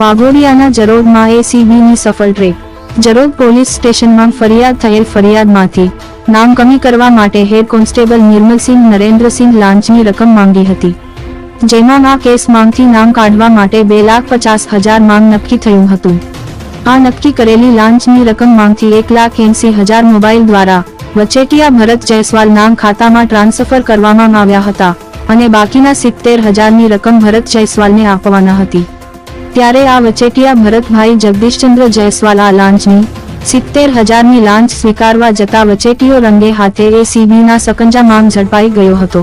વાઘોડિયાના જરોદમાં એસીબીની સફળ track. Jarod police સ્ટેશનમાં ફરિયાદ થયેલ ફરિયાદમાંથી નામ કમી કરવા માટે હેડ કોન્સ્ટેબલ નિર્મલસિંહ નરેન્દ્રસિંહ લાંચની રકમ માંગી હતી, જેમાં આ કેસ માંગથી નામ કાઢવા માટે બે લાખ પચાસ હજાર માંગ નક્કી થયું હતું. આ નક્કી કરેલી લાંચની રકમ માંગથી એક લાખ એંસી હજાર મોબાઈલ દ્વારા વચેટિયા ભરત જયસ્વાલ નામ ખાતામાં ટ્રાન્સફર કરવામાં આવ્યા હતા અને બાકીના સિત્તેર હજારની રકમ ભરત જયસ્વાલને આપવાના હતી. ત્યારે આ વચેટિયા ભરતભાઈ જગદીશચંદ્ર જયસ્વાલા લાંચની સિત્તેર હજારની લાંચ સ્વીકારવા જતા વચેટીઓ રંગે હાથે એસીબીના સકંજામાં ઝડપાઈ ગયો હતો.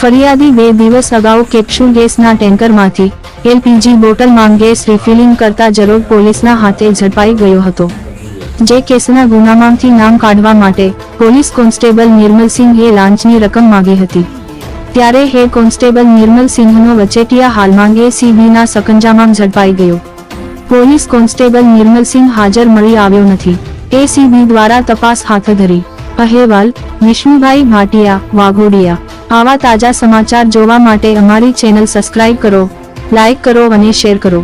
ફરિયાદી બે દિવસ અગાઉ કેપ્સ્યુલ ગેસના ટેન્કરમાંથી એલપીજી બોટલમાં ગેસ રિફિલિંગ કરતા જરૂર પોલીસના હાથે ઝડપાઈ ગયો હતો. જે કેસના ગુનામાંથી નામ કાઢવા માટે પોલીસ કોન્સ્ટેબલ નિર્મલસિંહે લાંચની રકમ માંગી હતી. ત્યારે હેડ કોન્સ્ટેબલ નિર્મલ સિંહનો વચેટિયા હાલમાં એસીબીના સકંજામાં ઝડપાઈ ગયો. પોલીસ કોન્સ્ટેબલ નિર્મલસિંહ હાજર મળી આવ્યો નથી. એસીબી દ્વારા તપાસ હાથ ધરી. અહેવાલ, વિષ્ણુભાઈ ભાટિયા, વાઘોડિયા. આવા તાજા સમાચાર જોવા માટે અમારી ચેનલ સબસ્ક્રાઇબ કરો, લાઇક કરો અને શેર કરો.